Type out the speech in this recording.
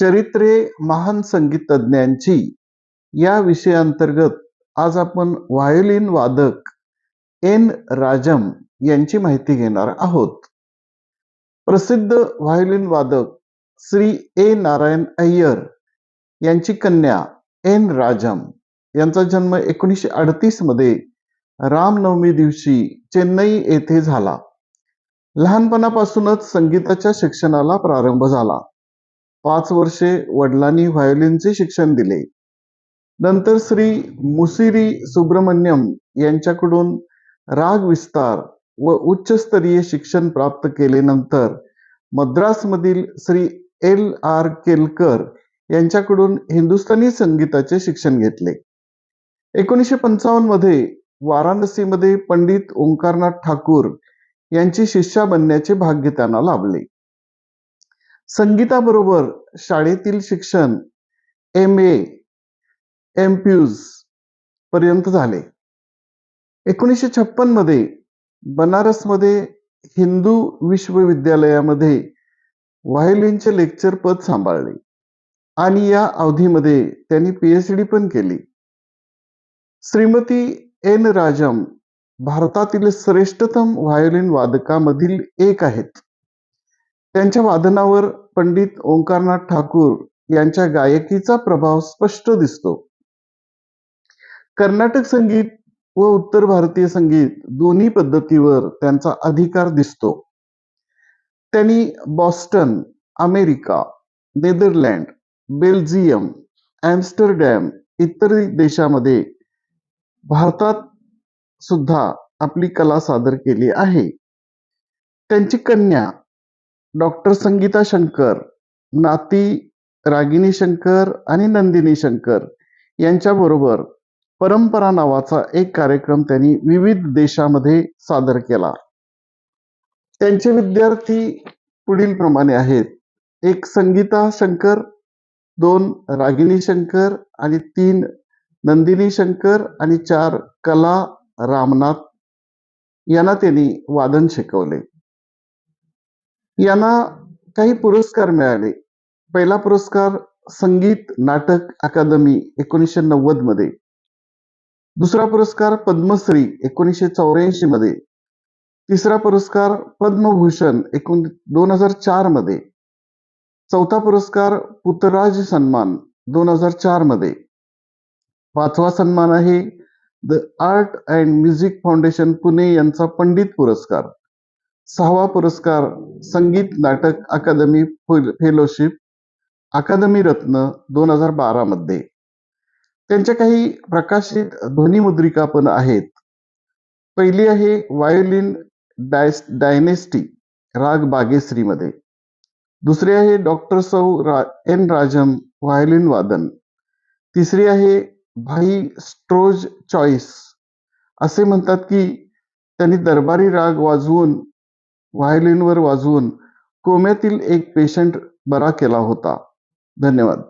चरित्रे महान संगीतज्ञांची. या विषयांतर्गत आज आपण व्हायोलिन वादक एन राजम यांची माहिती घेणार आहोत. प्रसिद्ध व्हायोलिन वादक श्री ए नारायण अय्यर यांची कन्या एन राजम यांचा जन्म एकोणीसशे अडतीसमध्ये रामनवमी दिवशी चेन्नई येथे झाला. लहानपणापासूनच संगीताच्या शिक्षणाला प्रारंभ झाला. पाच वर्षे वडिलांनी व्हायोलिनचे शिक्षण दिले. नंतर श्री मुसिरी सुब्रमण्यम यांच्याकडून राग विस्तार व उच्चस्तरीय शिक्षण प्राप्त केल्यानंतर मद्रासमधील श्री एल आर केलकर यांच्याकडून हिंदुस्थानी संगीताचे शिक्षण घेतले. एकोणीसशे पंचावन्नमध्ये वाराणसीमध्ये पंडित ओंकारनाथ ठाकूर यांची शिष्या बनण्याचे भाग्य त्यांना लाभले. संगीताबरोबर शाळेतील शिक्षण एम ए एम प्यूज पर्यंत झाले. एकोणीसशे छप्पनमध्ये बनारसमध्ये हिंदू विश्वविद्यालयामध्ये व्हायोलिनचे लेक्चर पद सांभाळले आणि या अवधीमध्ये त्यांनी पीएच डी पण केली. श्रीमती एन राजम भारतातील श्रेष्ठतम व्हायोलिन वादकामधील एक आहेत. त्यांच्या वादनावर पंडित ओंकारनाथ ठाकूर यांच्या गायकीचा प्रभाव स्पष्ट दिसतो. कर्नाटक संगीत व उत्तर भारतीय संगीत दोन्ही पद्धतीवर त्यांचा अधिकार दिसतो. त्यांनी Boston America Netherland Belgium Amsterdam इतर देशामध्ये भारतात सुद्धा आपली कला सादर केली आहे. त्यांची कन्या डॉक्टर संगीता शंकर नाती रागिनी शंकर आणि नंदिनी शंकर यांच्याबरोबर परंपरा नावाचा एक कार्यक्रम त्यांनी विविध देशामध्ये सादर केला. त्यांचे विद्यार्थी पुढील प्रमाणे आहेत. एक संगीता शंकर दोन रागिनी शंकर आणि तीन नंदिनी शंकर आणि चार कला रामनाथ यांना त्यांनी वादन शिकवले. यांना काही पुरस्कार मिळाले. पहिला पुरस्कार संगीत नाटक अकादमी एकोणीसशे नव्वदमध्ये. दुसरा पुरस्कार पद्मश्री एकोणीसशे चौऱ्याऐंशी मध्ये. तिसरा पुरस्कार पद्मभूषण एकोण दोन हजार चारमध्ये. चौथा पुरस्कार पुतराज सन्मान दोन हजार चारमध्ये. पाचवा सन्मान आहे the art and music foundation Pune यांचा पंडित पुरस्कार. सहावा पुरस्कार संगीत नाटक अकादमी फेलोशिप अकादमी रत्न दोन हजार बारामध्ये त्यांच्या काही प्रकाशित ध्वनिमुद्रिका पण आहेत. पहिली आहे वायोलिन डायस डायनेस्टी राग बागेश्रीमध्ये दुसरी आहे डॉक्टर सौ रा एन राजम व्हायोलिन वादन. तिसरी आहे भाई स्ट्रोज चॉईस. असे म्हणतात की त्यांनी दरबारी राग वाजवून व्हायोलिनवर वाजवून कोम्यातील एक पेशंट बरा केला होता. धन्यवाद.